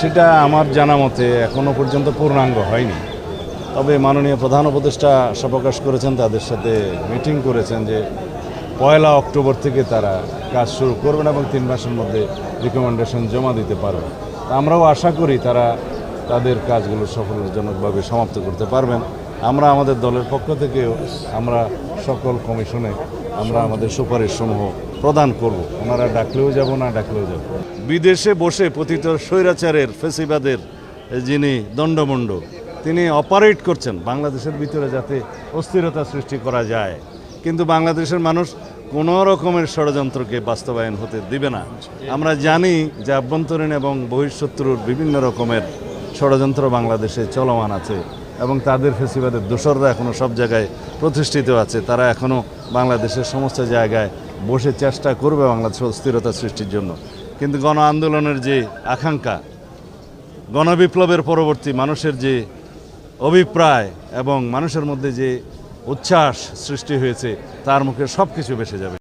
সেটা আমার জানা মতে এখনও পর্যন্ত পূর্ণাঙ্গ হয়নি। তবে মাননীয় প্রধান উপদেষ্টা আশা প্রকাশ করেছেন, তাদের সাথে মিটিং করেছেন যে পয়লা অক্টোবর থেকে তারা কাজ শুরু করবেন এবং তিন মাসের মধ্যে রিকমেন্ডেশন জমা দিতে পারবেন। আমরাও আশা করি তারা তাদের কাজগুলো সফলজনকভাবে সমাপ্ত করতে পারবেন। আমরা আমাদের দলের পক্ষ থেকেও আমরা সকল কমিশনে আমরা আমাদের সুপারিশ সমূহ প্রদান করব। ওনারা ডাকলেও যাব, না ডাকলেও যাব। বিদেশে বসে পতিত স্বৈরাচারের ফেসিবাদের যিনি দণ্ডমণ্ড, তিনি অপারেট করছেন বাংলাদেশের ভিতরে যাতে অস্থিরতা সৃষ্টি করা যায়। কিন্তু বাংলাদেশের মানুষ কোনো রকমের ষড়যন্ত্রকে বাস্তবায়ন হতে দিবে না। আমরা জানি যে আভ্যন্তরীণ এবং বহিঃশত্রুর বিভিন্ন রকমের ষড়যন্ত্র বাংলাদেশে চলমান আছে। এবং তাদের ফেসিবাদের দোসররা এখনও সব জায়গায় প্রতিষ্ঠিত আছে। তারা এখনও বাংলাদেশের সমস্ত জায়গায় বসে চেষ্টা করবে বাংলাদেশে অস্থিরতা সৃষ্টির জন্য। কিন্তু গণ আন্দোলনের যে আকাঙ্ক্ষা, গণবিপ্লবের পরবর্তী মানুষের যে অভিপ্রায় এবং মানুষের মধ্যে যে উচ্ছ্বাস সৃষ্টি হয়েছে, তার মুখে সব কিছু বেসে যাবে।